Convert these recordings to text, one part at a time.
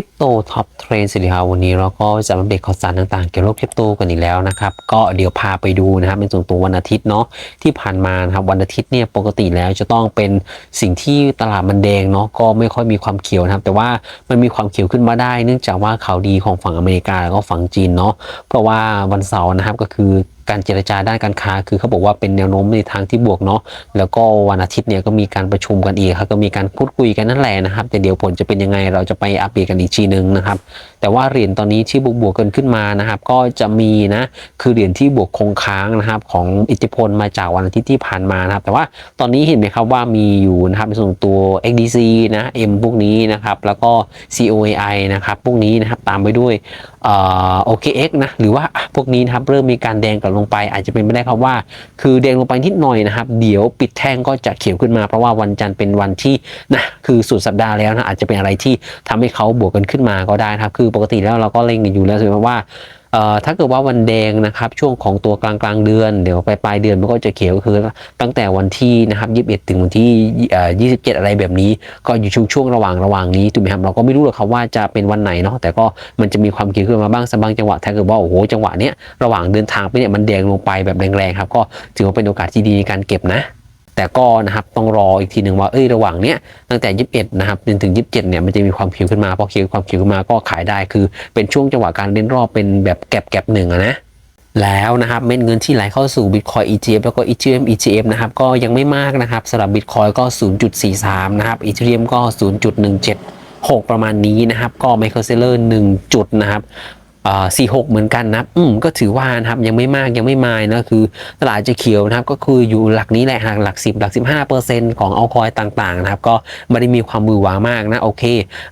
ริปโตท็อปเทรนสิริครับวันนี้เราก็จะมาเบรกข่าวสารต่างๆ เกี่ยวกับคริปโตกันอีกแล้วนะครับก็เดี๋ยวพาไปดูนะครับเป็นส่วนตัววันอาทิตย์เนาะที่ผ่านมานะครับวันอาทิตย์เนี่ยปกติแล้วจะต้องเป็นสิ่งที่ตลาดมันแดงเนาะก็ไม่ค่อยมีความเขียวนะครับ แต่ว่ามันมีความเขียวขึ้นมาได้ เนื่องจากว่าข่าวดีของฝั่งอเมริกาแล้วก็ฝั่งจีนเนาะเพราะว่าวันเสาร์นะครับก็คือ การเจรจาด้านการค้า คือเขาบอกว่าเป็นแนวโน้มในทางที่บวกเนาะแล้วก็วันอาทิตย์เนี่ยก็มีการประชุมกันอีกครับก็มีการพูดคุยกันนั่นแหละนะครับแต่เดี๋ยวผลจะเป็นยังไงเราจะไปอัปเดตกันอีกทีนึงนะครับแต่ว่าเหรียญตอนนี้ที่บวกบวกกันขึ้นมานะครับ ก็จะมีนะคือเหรียญที่บวกคงค้างนะครับของอิทธิพลมาจากวันอาทิตย์ที่ผ่านมานะครับ แต่ว่าตอนนี้เห็นไหมครับว่ามีอยู่นะครับในส่วนตัว XDC นะ M พวกนี้นะครับแล้วก็ COAI นะครับพวกนี้นะครับตามไปด้วยโอเคเอ็กนะหรือว่าพวกนี้นะครับเริ่มมีการแดงกลับลงไป อาจจะเป็นไม่ได้ครับว่า คือแดงลงไปนิดหน่อยนะครับ เดี๋ยวปิดแท่งก็จะเขียวขึ้นมา เพราะว่าวันจันทร์เป็นวันที่นะคือสุดสัปดาห์แล้วนะอาจจะเป็นอะไรที่ทำให้เขาบวกกันขึ้นมาก็ได้นะครับ คือปกติแล้วเราก็เล็งกันอยู่แล้วใช่ไหมว่าเอ่อ ถ้าเกิดว่าวันแดงนะครับช่วงของตัวกลางกลางเดือนเดี๋ยวไปปลายเดือนมันก็จะเขียวก็คือตั้งแต่วันที่นะครับ21ถึงวันที่เอ่อ27 อะไรแบบนี้ ก็อยู่ช่วงช่วงระหว่างระหว่างนี้ถูกไหมครับเราก็ไม่รู้หรอกครับว่าจะเป็นวันไหนเนาะแต่ก็มันจะมีความเขียวขึ้นมาบ้างสบางจังหวะถ้าเกิดว่าโอ้โหจังหวะเนี้ยระหว่างเดินทางไปเนี่ยมันแดงลงไปแบบแรงๆครับก็ถือว่าเป็นโอกาสที่ดีในการเก็บนะ แต่ก็นะครับต้องรออีกทีหนึ่งว่าเอ้ยระหว่างเนี้ยตั้งแต่ 21 นะครับจนถึง 27 เนี่ยมันจะมีความเขียวขึ้นมาพอเขียวความเขียวขึ้นมาก็ขายได้คือเป็นช่วงจังหวะการเล่นรอบเป็นแบบแก็บแก็บหนึ่งอะนะแล้วนะครับเม็ดเงินที่ไหลเข้าสู่ Bitcoin ETF แล้วก็ Ethereum ETF นะครับก็ยังไม่มากนะครับสำหรับ Bitcoin ก็ 0.43 นะครับ Ethereum ก็ 0.176 ประมาณนี้นะครับ ก็ Michael Saylor 1จุดนะครับ อ่า46เหมือนกันนะอืมก็ถือว่านะครับยังไม่มากยังไม่มายนะคือตลาดจะเขียวนะครับก็คืออยู่หลักนี้แหละหลักหลัก10หลัก15ของเอาคอยต่างๆนะครับก็ไม่ได้มีความมือหวามากนะโอเค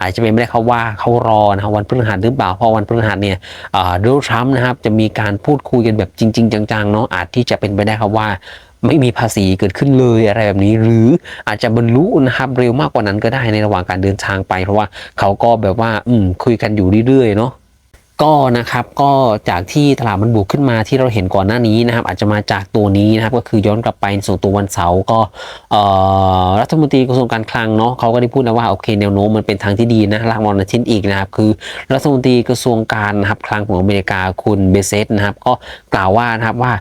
อาจจะเป็นไม่ได้เขาว่าเขารอนะครับวันพฤหัสหรือเปล่าเพราะวันพฤหัสเนี่ยโดนัลด์ทรัมป์นะครับจะมีการพูดคุยกันแบบจริง ๆ จังๆเนาะอาจที่จะเป็นไปได้ครับว่าไม่มีภาษีเกิดขึ้นเลยอะไรแบบนี้ หรืออาจจะบรรลุนะครับเร็วมากกว่านั้นก็ได้ในระหว่างการเดินทางไป เพราะว่าเขาก็แบบว่าอืมคุยกันอยู่เรื่อยๆเนาะ ก็นะครับก็จากที่ตลาดมันบวกขึ้นมาที่เราเห็นก่อนหน้านี้นะครับ อาจจะมาจากตัวนี้นะครับก็คือย้อนกลับไปสู่ตัววันเสาร์ก็รัฐมนตรีกระทรวงการคลังเนาะเขาก็ได้พูดนะว่าโอเคแนวโน้มมันเป็นทางที่ดีนะลากวัลอาทิตย์อีกนะครับคือรัฐมนตรีกระทรวงการนะครับคลังของอเมริกาคุณเบเซตนะครับก็กล่าวว่านะครับว่า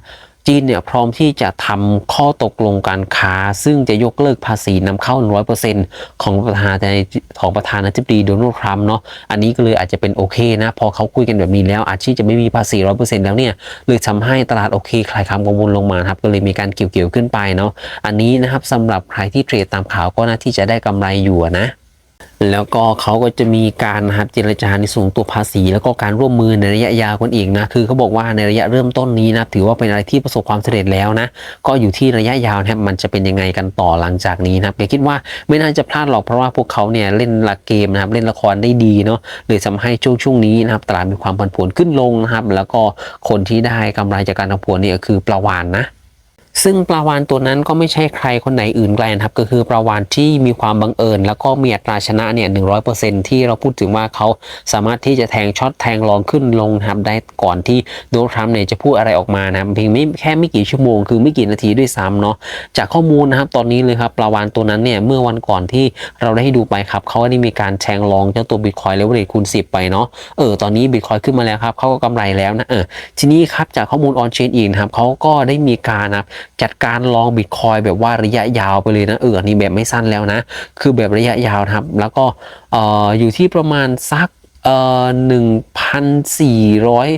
จีนเนี่ยพร้อมที่จะทำข้อตกลงการค้า ซึ่งจะยกเลิกภาษีนำเข้า 100%ของประธานาธิบดีของประธานาธิบดีโดนัลด์ทรัมป์เนาะอันนี้ก็เลยอาจจะเป็นโอเคนะ พอเขาคุยกันแบบนี้แล้ว อาจที่จะไม่มีภาษี 100%แล้วเนี่ยเลยทำให้ตลาดโอเค คลายความกังวลลงมาครับก็เลยมีการเกี่ยวๆขึ้นไปเนาะอันนี้นะครับสำหรับใครที่เทรดตามข่าวก็น่าที่จะได้กำไรอยู่นะ แล้วก็เขาก็จะมีการนะครับเจรจาในส่วนตัวภาษี แล้วก็การร่วมมือในระยะยาวกันอีกนะคือเขาบอกว่าในระยะเริ่มต้นนี้นะถือว่าเป็นอะไรที่ประสบความสำเร็จแล้วนะก็อยู่ที่ระยะยาวนะครับมันจะเป็นยังไงกันต่อหลังจากนี้นะครับอย่าคิดว่าไม่น่าจะพลาดหรอกเพราะว่าพวกเขาเนี่ยเล่นละเกมนะครับเล่นละครได้ดีเนาะเลยทำให้ช่วงช่วงนี้นะครับตลาดมีความผันผวนขึ้นลงนะครับ แล้วก็คนที่ได้กำไรจากการผันผวนเนี่ยคือปลาวานนะ ซึ่งปลาวานตัวนั้นก็ไม่ใช่ใครคนไหนอื่นไกลนะครับ ก็คือปลาวานที่มีความบังเอิญ แล้วก็มีอัตราชนะเนี่ยหนึ่งที่เราพูดถึงว่าเขาสามารถที่จะแทงช็อตแทงลองขึ้นลงนะครับได้ก่อนที่โดนัลด์ทรัมป์เนี่ยจะพูดอะไรออกมานะครับเพียงไม่แค่ไม่กี่ชั่วโมงคือไม่กี่นาทีด้วยซ้ำเนาะจากข้อมูลนะครับตอนนี้เลยครับปลาวานตัวนั้นเนี่ยเมื่อวันก่อนที่เราได้ให้ดูไปครับเขาได้มีการแทงลองเจ้าตัวบิตคอยเลเวลคูณ10ไปเนาะเออตอนนี้บิตคอยขึ้นมาแล้วครับเขาก็กำไรแล้วนะเออทีนี้ครับจากข้อมูลออนเชนอีกครับเขาก็ได้มีการนะจัดการลองบิตคอยแบบว่าระยะยาวไปเลยนะเออนนี้แบบไม่สั้นแล้วนะ คือแบบระยะยาวนะครับ แล้วก็เอ่ออยู่ที่ประมาณสักเอ่อหนึ่งพันสี่ร้อย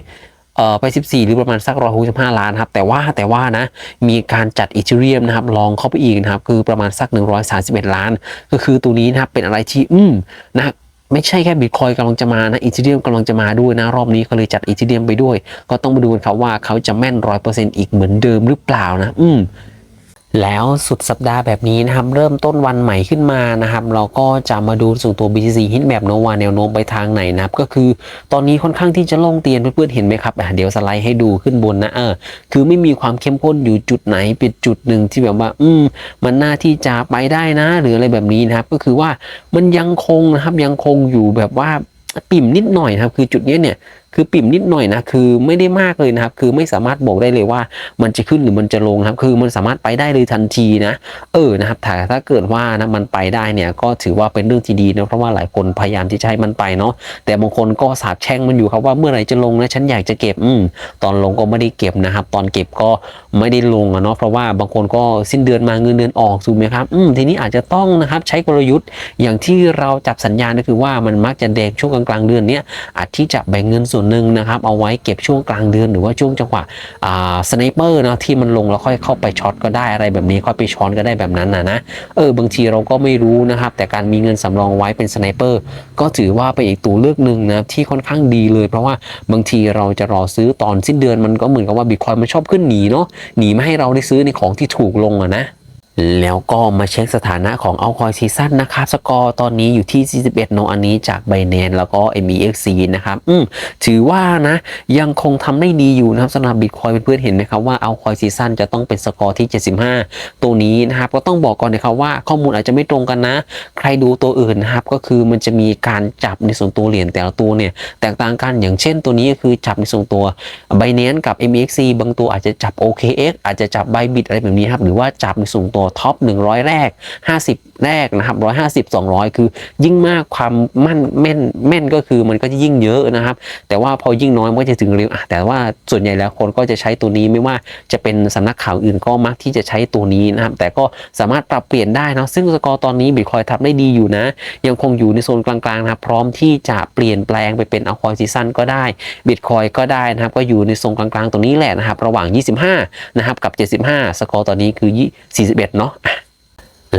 เอ่อไป 14 หรือประมาณสักร้อยหกสิบห้าล้านครับ แต่ว่าแต่ว่านะ มีการจัดอีเทเรียมนะครับ ลองเข้าไปอีกนะครับ คือประมาณสัก 131 ล้าน ก็คือตัวนี้นะครับ เป็นอะไรที่ อืมนะ ไม่ใช่แค่บิตคอยกำลังจะมานะอีเทเรียมกำลังจะมาด้วยนะรอบนี้ก็เลยจัดอีเทเรียมไปด้วย ก็ต้องมาดูกันครับว่าเขาจะแม่นร้อยเปอร์เซ็นต์อีกเหมือนเดิมหรือเปล่านะ อืม แล้วสุดสัปดาห์แบบนี้นะครับเริ่มต้นวันใหม่ขึ้นมานะครับ เราก็จะมาดูสู่ตัว BTC ฮิตแบบโนวาแนวโน้มไปทางไหนนะครับ ก็คือตอนนี้ค่อนข้างที่จะโล่งเตียนเพื่อนๆเห็นไหมครับเดี๋ยวสไลด์ให้ดูขึ้นบนนะเออคือไม่มีความเข้มข้นอยู่จุดไหนเป็นจุดหนึ่งที่แบบว่า อืม มันน่าที่จะไปได้นะ หรืออะไรแบบนี้นะครับ ก็คือว่ามันยังคงนะครับยังคงอยู่แบบว่าปิ่มนิดหน่อยครับ คือจุดนี้เนี่ย คือปิ่มนิดหน่อยนะคือไม่ได้มากเลยนะครับ คือไม่สามารถบอกได้เลยว่ามันจะขึ้นหรือมันจะลงครับ คือมันสามารถไปได้เลยทันทีนะ เออนะครับแต่ถ้าเกิดว่านะมันไปได้เนี่ยก็ถือว่าเป็นเรื่องที่ดีนะเพราะว่าหลายคนพยายามที่จะให้มันไปเนาะแต่บางคนก็สาบแช่งมันอยู่ครับว่าเมื่อไหร่จะลงนะฉันอยากจะเก็บอืมตอนลงก็ไม่ได้เก็บนะครับ ตอนเก็บก็ไม่ได้ลงอะเนาะเพราะว่าบางคนก็สิ้นเดือนมาเงินเดือนออกถูกไหมครับอืมทีนี้อาจจะต้องนะครับใช้กลยุทธ์อย่างที่เราจับสัญญาณก็คือว่ามันมักจะแดงช่วงกลางๆเดือนเนี้ยอาจที่จะแบ่งเงินส่วนหนึ่งนะครับเอาไว้เก็บช่วงกลางเดือนหรือว่าช่วงจังหวะสไนเปอร์นะที่มันลงแล้วค่อยเข้าไปช็อตก็ได้อะไรแบบนี้ค่อยไปช้อนก็ได้แบบนั้นนะนะเออบางทีเราก็ไม่รู้นะครับ แต่การมีเงินสำรองไว้เป็นสไนเปอร์ก็ถือว่าเป็นอีกตัวเลือกหนึ่งนะที่ค่อนข้างดีเลย เพราะว่าบางทีเราจะรอซื้อตอนสิ้นเดือนมันก็เหมือนกับว่าบิตคอยมันชอบขึ้นหนีเนาะหนีไม่ให้เราได้ซื้อในของที่ถูกลงอะนะ แล้วก็มาเช็คสถานะของเอาคอยซีซั่นนะครับสกอร์ตอนนี้อยู่ที่ 41โนอันนี้จาก b บ n a n c e แล้วก็ MEXC นะครับอืมถือว่านะยังคงทำได้ดีอยู่นะครับสำหรับบิตคอยเพื่อนๆเห็นไหมครับว่าเอาคอยซีซั่นจะต้องเป็นสกอร์ที่ 75 ตัวนี้นะครับก็ต้องบอกก่อนนะครับว่าข้อมูลอาจจะไม่ตรงกันนะ ใครดูตัวอื่นนะครับก็คือมันจะมีการจับในส่วนตัวเหรียญแต่ละตัวเนี่ยแตกต่างกันอย่างเช่นตัวนี้ก็คือจับในส่วนตัว b บ n a n c e กับ MEXC บางตัวอาจจะจับ OKX อาจจะจับ Bybit อะไรแบบนี้ครับหรือว่าจับในส่วนตัวท็อป100 แรก 50 แรกนะครับ150 200คือยิ่งมากความมั่นแม่นแม่นก็คือมันก็จะยิ่งเยอะนะครับ แต่ว่าพอยิ่งน้อยมันก็จะถึงเร็วแต่ว่าส่วนใหญ่แล้วคนก็จะใช้ตัวนี้ไม่ว่าจะเป็นสำนักข่าวอื่นก็มักที่จะใช้ตัวนี้นะครับ แต่ก็สามารถปรับเปลี่ยนได้นะซึ่งสกอร์ตอนนี้บิตคอยทำได้ดีอยู่นะ ยังคงอยู่ในโซนกลางๆนะครับพร้อมที่จะเปลี่ยนแปลงไปเป็นเอาคอยซีซันก็ได้บิตคอยก็ได้นะครับ ก็อยู่ในโซนกลางๆตรงนี้แหละนะครับ ระหว่าง 25 นะครับกับ 75 สกอร์ตอนนี้คือ 41 เนาะ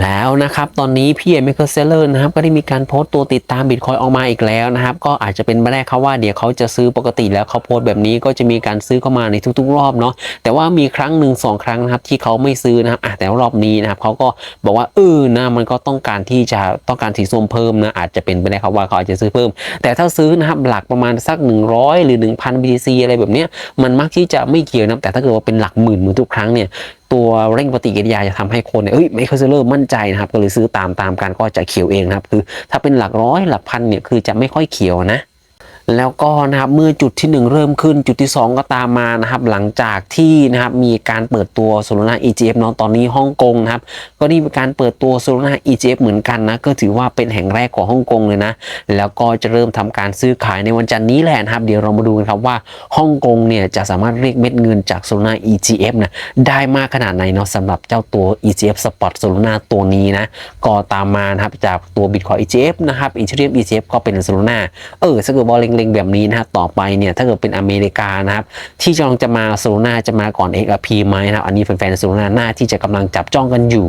แล้วนะครับตอนนี้พี่เอเมเกอร์เซเลอร์นะครับก็ได้มีการโพสต์ตัวติดตามบิตคอยออกมาอีกแล้วนะครับก็อาจจะเป็นไปได้เขาว่าเดี๋ยวเขาจะซื้อปกติแล้วเขาโพสต์แบบนี้ก็จะมีการซื้อเข้ามาในทุกๆ รอบเนาะแต่ว่ามีครั้งหนึ่งสองครั้งนะครับที่เขาไม่ซื้อนะครับแต่รอบนี้นะครับเขาก็บอกว่าเออนะมันก็ต้องการที่จะต้องการสีส้มเพิ่มนะอาจจะเป็นไปได้ครับว่าเขาอาจจะซื้อเพิ่ม แต่ถ้าซื้อนะครับหลักประมาณสัก 100 หรือ 1,000 BTC อะไรแบบเนี้ยมันมักที่จะไม่เกี่ยวนะแต่ถ้าเกิดว่าเป็นหลักหมื่นเหมือนทุกครั้งเนี่ยตัวเร่งปฏิกิริยาจะทำให้คนเนี่ยเอ้ยไม่เคยซื้อเริ่มมั่นใจนะครับ ก็เลยซื้อตามตามกันก็จะเขียวเองนะครับ คือถ้าเป็นหลักร้อยหลักพันเนี่ยคือจะไม่ค่อยเขียวนะ แล้วก็นะครับเมื่อจุดที่ 1 เริ่มขึ้นจุดที่ 2 ก็ตามมานะครับ หลังจากที่นะครับมีการเปิดตัวโซลาร่า EGF เนาะตอนนี้ฮ่องกงนะครับ ก็ได้มีการเปิดตัวโซลาร่า EGF เหมือนกันนะ ก็ถือว่าเป็นแห่งแรกของฮ่องกงเลยนะ แล้วก็จะเริ่มทำการซื้อขายในวันจันทร์นี้แหละนะครับ เดี๋ยวเรามาดูกันครับว่าฮ่องกงเนี่ยจะสามารถเรียกเม็ดเงินจากโซลาร่า EGF นะได้มากขนาดไหนเนาะสำหรับเจ้าตัว EGF Spot Solana ตัวนี้นะก็ตามมานะครับจากตัว Bitcoin ETF นะครับ Ethereum ETF ก็เป็น Solana เออถ้าเกิดว่าเลงๆแบบนี้นะครับต่อไปเนี่ยถ้าเกิดเป็นอเมริกานะครับที่กำลังจะมาโซลนาจะมาก่อนเอ็กพีไหมนะครับอันนี้แฟนๆโซลนาหน้าที่จะกำลังจับจ้องกันอยู่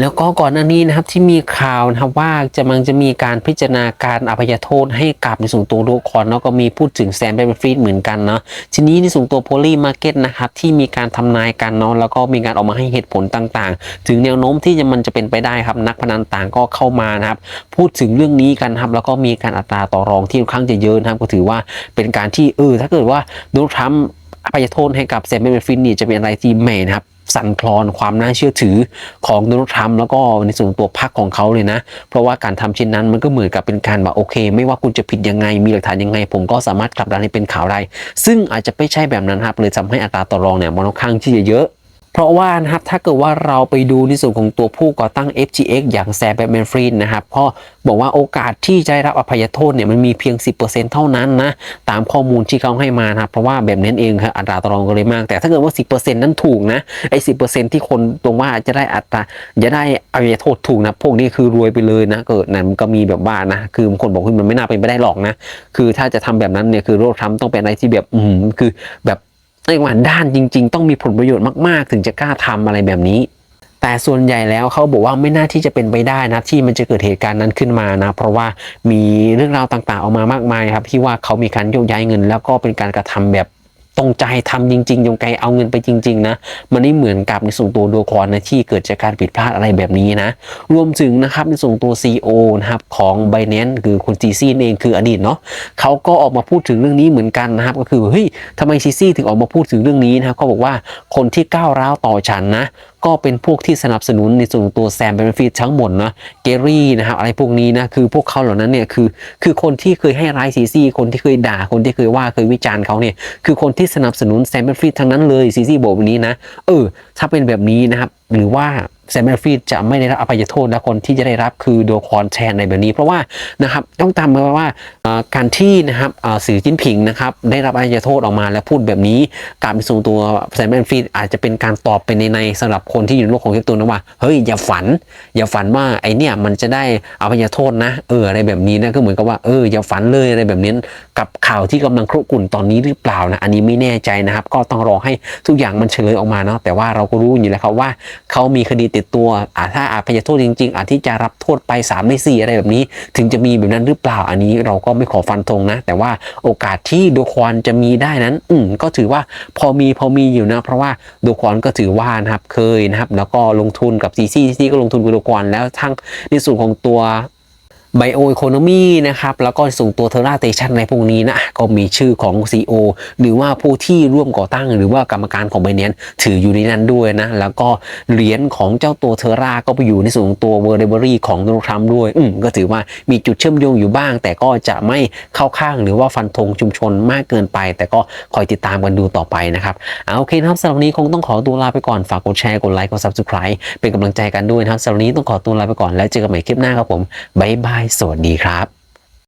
แล้วก็ก่อนหน้านี้นะครับที่มีข่าวนะครับว่าจะมันจะมีการพิจารณาการอภัยโทษให้กับในส่วนตัวโดคอนแล้วก็มีพูดถึงแซมเบนฟรีดเหมือนกันเนาะทีนี้ในส่วนตัวโพลีมาร์เก็ตนะครับที่มีการทำนายกันเนาะแล้วก็มีการออกมาให้เหตุผลต่างๆ ถึงแนวโน้มที่จะมันจะเป็นไปได้ครับนักพนันต่างก็เข้ามานะครับพูดถึงเรื่องนี้กันครับแล้วก็มีการอัตราต่อรองที่ค่อนข้างจะเยอะนะครับก็ถือว่าเป็นการที่เออถ้าเกิดว่าโดนัลด์ทรัมป์อภัยโทษให้กับแซมเบนฟรีดนี่จะเป็นอะไรที่ใหม่นะครับ สั่นคลอนความน่าเชื่อถือของโดนัลด์ทรัมป์แล้วก็ในส่วนตัวพรรคของเขาเลยนะ เพราะว่าการทำเช่นนั้นมันก็เหมือนกับเป็นการแบบโอเค ไม่ว่าคุณจะผิดยังไงมีหลักฐานยังไง ผมก็สามารถกลับดันให้เป็นข่าวได้ซึ่งอาจจะไม่ใช่แบบนั้นครับเลยทำให้อัตราต่อรองเนี่ยมันค่อนข้างที่จะเยอะ เพราะว่านะครับถ้าเกิดว่าเราไปดูในส่วนของตัวผู้ก่อตั้ง FTX อย่างแซมแบมแมนฟรีนนะครับก็บอกว่าโอกาสที่จะได้รับอภัยโทษเนี่ยมันมีเพียง 10%เท่านั้นนะตามข้อมูลที่เขาให้มานะครับเพราะว่าแบบนั้นเองครับอัตราต่อรองก็เลยมาก แต่ถ้าเกิดว่า 10%นั้นถูกนะไอ้สิที่คนตรงว่าจะได้อัตราจะได้อภัยโทษถูกนะพวกนี้คือรวยไปเลยนะเกิดนั้นก็มีแบบว่านะคือบางคนบอกว่ามันไม่น่าเป็นไปได้หรอกนะคือถ้าจะทำแบบนั้นเนี่ยคือโรคทรัมป์ต้องเป็นอะไรที่แบบอืมคือแบบ เรียกว่าด้านจริง ๆ ต้องมีผลประโยชน์มากๆ ถึงจะกล้าทำอะไรแบบนี้ แต่ส่วนใหญ่แล้วเขาบอกว่าไม่น่าที่จะเป็นไปได้นะที่มันจะเกิดเหตุการณ์นั้นขึ้นมานะ เพราะว่ามีเรื่องราวต่างๆออกมามากมายครับที่ว่าเขามีการโยกย้ายเงิน แล้วก็เป็นการกระทำแบบ ตรงใจทำจริงๆยงไกเอาเงินไปจริง ๆ นะ มันไม่เหมือนกับในส่วนตัวดัวคอนนะที่เกิดจากการผิดพลาดอะไรแบบนี้นะ รวมถึงนะครับในส่วนตัว CEO นะครับของ b i แ a น c e คือคุณซีซีเองคืออดีตเนาะเขาก็ออกมาพูดถึงเรื่องนี้เหมือนกันนะครับ ก็คือเฮ้ยทำไมซีซีถึงออกมาพูดถึงเรื่องนี้นะครับเขาบอกว่าคนที่ก้าวร้าวต่อฉันนะ ก็เป็นพวกที่สนับสนุนในส่วนตัวแซมเบนฟิตทั้งหมดนะเกรี่นะครับอะไรพวกนี้นะคือพวกเขาเหล่านั้นเนี่ยคือคือคนที่เคยให้ร้ายซีซีคนที่เคยด่าคนที่เคยว่าเคยวิจารณ์เขาเนี่ยคือคนที่สนับสนุนแซมเบนฟิตทั้งนั้นเลยซีซีบอกแบบนี้นะเออถ้าเป็นแบบนี้นะครับหรือว่า แซมเบนฟิตจะไม่ได้รับอภัยโทษและคนที่จะได้รับคือโดคอนแทนในแบบนี้ เพราะว่านะครับต้องตามมาว่าการที่นะครับสื่อจิ้นผิงนะครับได้รับอภัยโทษออกมาและพูดแบบนี้ การเป็นส่วนตัวแซมเบนฟิตอาจจะเป็นการตอบเป็นในในสำหรับคนที่อยู่ในโลกของคริปโตนะว่าเฮ้ยอย่าฝัน อย่าฝันว่าไอเนี่ยมันจะได้อภัยโทษนะเอออะไรแบบนี้นะก็เหมือนกับว่าเอออย่าฝันเลยอะไรแบบนี้กับข่าวที่กำลังครุกรุ่นตอนนี้หรือเปล่านะอันนี้ไม่แน่ใจนะครับ ก็ต้องรอให้ทุกอย่างมันเฉลยออกมาเนาะแต่ว่าเราก็รู้อยู่แล้วครับว่าเขามีคดีติดตัวอาถ้าอภัยโทษจริง ๆอาจที่จะรับโทษไป3ใน4อะไรแบบนี้ ถึงจะมีแบบนั้นหรือเปล่าอันนี้เราก็ไม่ขอฟันธงนะ แต่ว่าโอกาสที่โดควอนจะมีได้นั้น อืมก็ถือว่าพอมีพอมีอยู่นะ เพราะว่าโดควอนก็ถือว่านะครับเคยนะครับ แล้วก็ลงทุนกับซีซีซีก็ลงทุนกับโดควอนแล้วทั้งในส่วนของตัว ไบโอ e คโนมีนะครับ แล้วก็ส่งตัวเทอร่าเตชันในพวกนี้นะ ก็มีชื่อของ CEO หรือว่าผู้ที่ร่วมก่อตั้งหรือว่ากรรมการของไบเนียนถืออยู่ในนั้นด้วยนะ แล้วก็เหรียญของเจ้าตัวเทอร่าก็ไปอยู่ในส่วนของตัวเวอร์เดเบอรี่ของโดนัลด์ทรัมป์ด้วย อืมก็ถือว่ามีจุดเชื่อมโยงอยู่บ้าง แต่ก็จะไม่เข้าข้างหรือว่าฟันธงชุมชนมากเกินไป แต่ก็คอยติดตามกันดูต่อไปนะครับเอาโอเคนะครับสำหรับนี้คงต้องขอตัวลาไปก่อนฝากกดแชร์กดไลค์กด subscribe เป็นกำลังใจกันด้วยนะครับสำหรับนนี้ต้องขอตัวลาไปก่อนแล้วเจอกันใหม่คลิปหน้าครับผมบ๊ายบายสวัสดีครับ